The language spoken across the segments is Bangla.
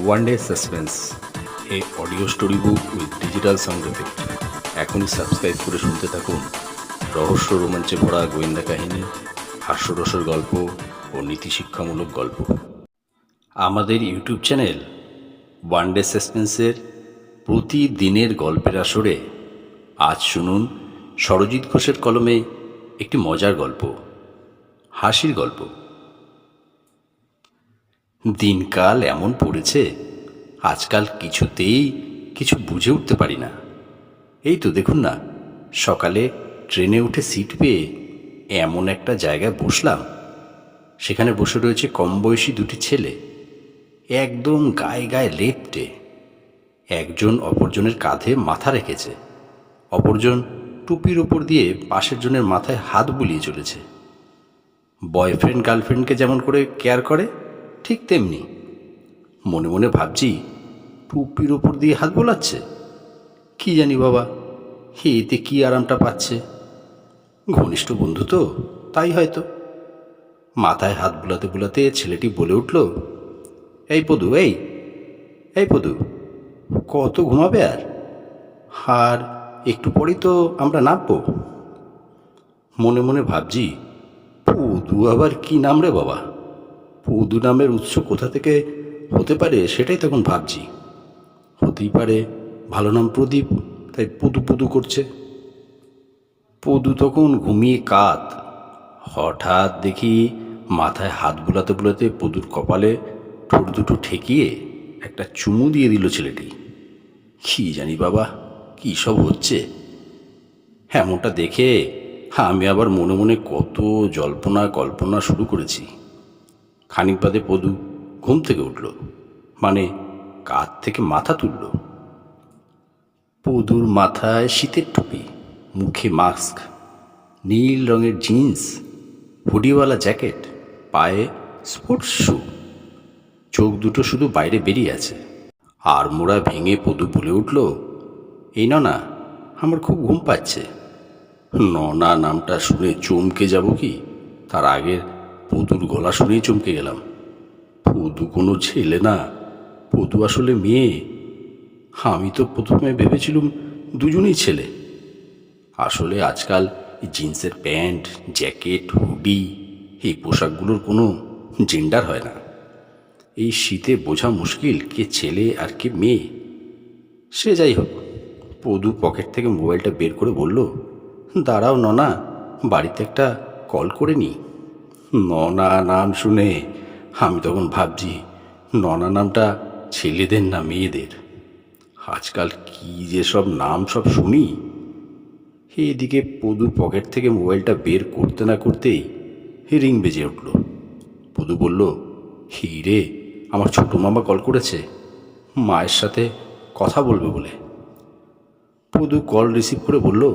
One day suspense A audio story book with digital sound effect এখনই সাবস্ক্রাইব করে শুনতে থাকুন। রহস্য রোমাঞ্চে ভরা গোয়েন্দা কাহিনী, হাস্যরসের গল্প ও নীতিশিক্ষামূলক গল্প। আমাদের ইউটিউব চ্যানেল ওয়ান ডে সাসপেন্সের প্রতিদিনের গল্পের আসরে আজ শুনুন সরজিৎ ঘোষের কলমে একটি মজার গল্প, হাসির গল্প। দিনকাল এমন পড়েছে, আজকাল কিছুতেই কিছু বুঝে উঠতে পারি না। এই তো দেখুন না, সকালে ট্রেনে উঠে সিট পেয়ে এমন একটা জায়গায় বসলাম। সেখানে বসে রয়েছে কম বয়সী দুটি ছেলে। একদম গায়ে গায়ে লেপটে। একজন অপরজনের কাঁধে মাথা রেখেছে। অপরজন টুপির ওপর দিয়ে পাশের জনের মাথায় হাত বুলিয়ে চলেছে। বয়ফ্রেন্ড, গার্লফ্রেন্ডকে যেমন করে কেয়ার করে ঠিক তেমনি। মনে মনে ভাবছি, টুপির ওপর দিয়ে হাত বোলাচ্ছে। কি জানি বাবা হে এতে কি আরামটা পাচ্ছে? ঘনিষ্ঠ বন্ধু তো, তাই হয়তো। মাথায় হাত বুলাতে বুলাতে ছেলেটি বলে উঠল, এই পদু, এই এই পদু, কত ঘুমাবে আর? আর একটু পরেই তো আমরা নামবো। মনে মনে ভাবছি, পদু আবার কি নাম রে বাবা? পদু নামের উৎস কোথা থেকে হতে পারে সেটাই তখন ভাবছি। হতেই পারে, ভালো নাম প্রদীপ, তাই পুদু পুদু করছে। পদু তখন ঘুমিয়ে কাত। হঠাৎ দেখি মাথায় হাত বুলাতে বুলাতে পদুর কপালে ঠোঁট দুটো ঠেকিয়ে একটা চুমু দিয়ে দিল ছেলেটি। কি জানি বাবা, কি সব হচ্ছে? এমনটা দেখে আমি আবার মনে মনে কত জল্পনা কল্পনা শুরু করেছি। খানিক বাদে পদু ঘুম থেকে উঠল মানে কাত থেকে মাথা তুলল। পদুর মাথায় শীতের টুপি, মুখে মাস্ক, নীল রঙের জিন্স, হুডিওয়ালা জ্যাকেট, পায়ে স্পোর্টস শু। চোখ দুটো শুধু বাইরে বেরিয়ে আছে। আর মোড়া ভেঙে পদু বলে উঠল, এই না আমার খুব ঘুম পাচ্ছে। ননা নামটা শুনে চমকে যাব কি? তার আগের পদুর গলা শুনেই চমকে গেলাম। পদু কোনো ছেলে না। পদু আসলে মেয়ে। আমি তো প্রথমে ভেবেছিলুম দুজনেই ছেলে। আসলে আজকাল জিন্সের প্যান্ট, জ্যাকেট, হুডি এই পোশাকগুলোর কোনো জেন্ডার হয় না। এই শীতে বোঝা মুশকিল কে ছেলে আর কে মেয়ে। সে যাই হোক, পদু পকেট থেকে মোবাইলটা বের করে বলল, দাঁড়াও ননা, বাড়িতে একটা কল করে নি ননা নাম শুনে আমি তখন ভাবছি, ননা নামটা ছেলেদের না মেয়েদের? আজকাল কি যে সব নাম সব শুনি? এদিকে পদু পকেট থেকে মোবাইলটা বের করতে না করতেই রিং বেজে উঠল। পদু বলল হি রে, আমার ছোট মামা কল করেছে, মায়ের সাথে কথা বলবে বলে। পদু কল রিসিভ করে বলল,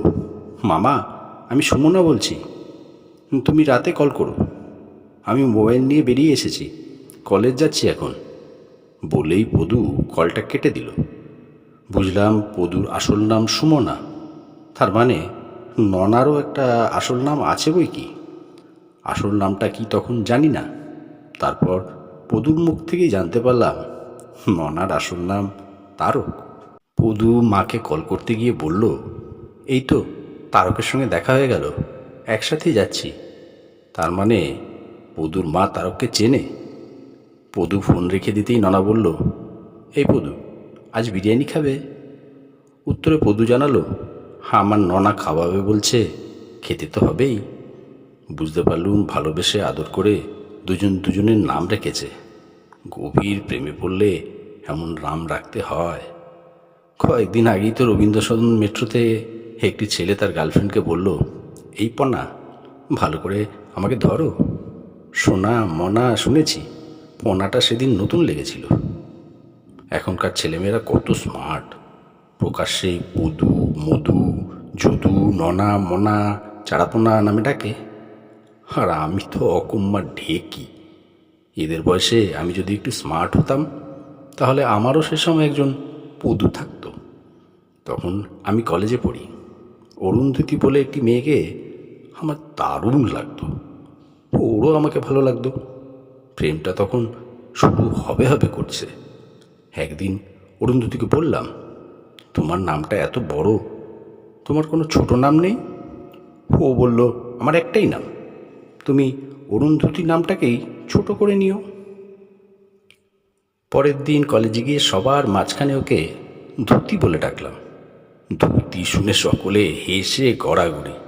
মামা, আমি সুমনা বলছি। তুমি রাতে কল করো। আমি মোবাইল নিয়ে বেরিয়ে এসেছি। কলেজ যাচ্ছি এখন। বলেই পদু কলটা কেটে দিল। বুঝলাম পদুর আসল নাম সুমনা। তার মানে ননারও একটা আসল নাম আছে বই কি? আসল নামটা কি তখন জানি না। তারপর পদুর মুখ থেকেই জানতে পারলাম, ননার আসল নাম তারক। পদু মাকে কল করতে গিয়ে বলল, এই তো, তারকের সঙ্গে দেখা হয়ে গেল। একসাথেই যাচ্ছি। তার মানে পদুর মা তারককে চেনে? পদু ফোন রেখে দিতেই ননা বলল, এই পদু, আজ বিরিয়ানি খাবে? উত্তরে পদু জানালো হ্যাঁ আমার ননা খাওয়াবে বলছে, খেতে তো হবেই। বুঝতে পারলুম ভালোবেসে আদর করে দুজন দুজনের নাম রেখেছে। গভীর প্রেমে পড়লে এমন নাম রাখতে হয়। কয়েকদিন আগেই তো রবীন্দ্র সদন মেট্রোতে একটি ছেলে তার গার্লফ্রেন্ডকে বলল, এই পনা, ভালো করে আমাকে ধরো। সোনা, মনা, শুনেছি। পনাটা সেদিন নতুন লেগেছিল। এখনকার ছেলেমেয়েরা কত স্মার্ট প্রকাশ্যে পদু মধু যদু, ননা, মনা, চারাপোনা নামে ডাকে। আর আমি তো অকম্মা ঢেকি। এদের বয়সে আমি যদি একটু স্মার্ট হতাম, তাহলে আমারও সে সময় একজন পদু থাকতো। তখন আমি কলেজে পড়ি। অরুন্ধতী বলে একটি মেয়েকে আমার দারুণ লাগতো। ওরও আমাকে ভালো লাগতো। প্রেমটা তখন শুরু হবে হবে করছে। একদিন অরুন্ধতিকে বললাম, তোমার নামটা এত বড়, তোমার কোনো ছোট নাম নেই? ও বলল, আমার একটাই নাম। তুমি অরুন্ধতী নামটাকেই ছোট করে নিও। পরের দিন কলেজে গিয়ে সবার মাঝখানে ওকে ধুতি বলে ডাকলাম। ধুতি শুনে সকলে হেসে গড়াগড়ি।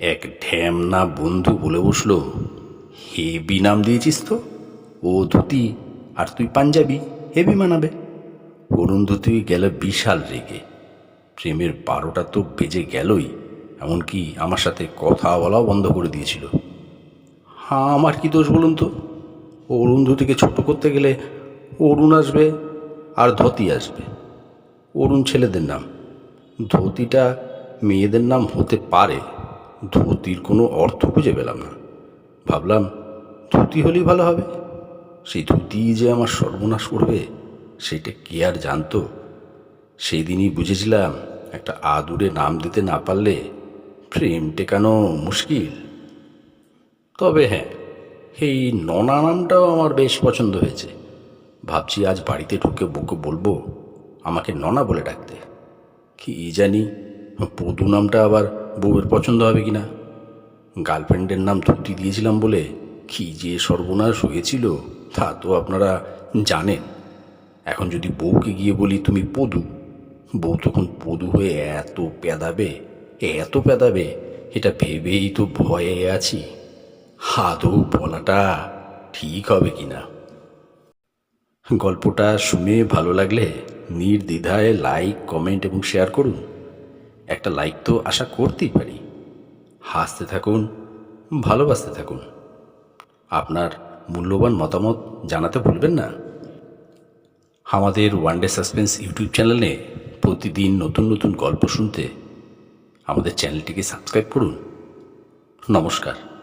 এক ঢ্যামনা বন্ধু বলে বসল হেবি নাম দিয়েছিস তো? ও ধুতি, আর তুই পাঞ্জাবি হেবি মানাবে? অরুণ ধুতি গেল বিশাল রেগে। প্রেমের বারোটা তো বেজে গেলই, এমনকি আমার সাথে কথা বলাও বন্ধ করে দিয়েছিল। হ্যাঁ আমার কি দোষ বলুন তো? অরুণ ধুতিকে ছোট করতে গেলে অরুণ আসবে আর ধতি আসবে। অরুণ ছেলেদের নাম। ধতিটা মেয়েদের নাম হতে পারে ধুতির কোনো অর্থ খুঁজে পেলাম না। ভাবলাম, ধুতি হলেই ভালো হবে। সেই ধুতি যে আমার সর্বনাশ করবে সেটা কে আর জানতো? সেই দিনই বুঝেছিলাম, একটা আদুরে নাম দিতে না পারলে প্রেম টেকানো মুশকিল? তবে হ্যাঁ এই ননা নামটাও আমার বেশ পছন্দ হয়েছে। ভাবছি আজ বাড়িতে ঢুকে বউকে বলব, আমাকে ননা বলে ডাকতে। কি জানি, পদু নামটা আবার বউয়ের পছন্দ হবে কি না গার্লফ্রেন্ডের নাম ধুতি দিয়েছিলাম বলে কি যে সর্বনাশ হয়েছিল, তা তো আপনারা জানেন। এখন যদি বউকে গিয়ে বলি তুমি পদু, বউ তখন পদু হয়ে এত প্যাদাবে, এত পেদাবে এটা ভেবেই তো ভয়ে আছি। আদৌ বলাটা ঠিক হবে কি না গল্পটা শুনে ভালো লাগলে নির্দ্বিধায় লাইক, কমেন্ট এবং শেয়ার করুন। একটা লাইক তো আশা করতেই পারি। হাসতে থাকুন, ভালোবাসতে থাকুন। আপনার মূল্যবান মতামত জানাতে ভুলবেন না। আমাদের ওয়ান ডে সাসপেন্স ইউটিউব চ্যানেলে প্রতিদিন নতুন নতুন গল্প শুনতে আমাদের চ্যানেলটিকে সাবস্ক্রাইব করুন। নমস্কার।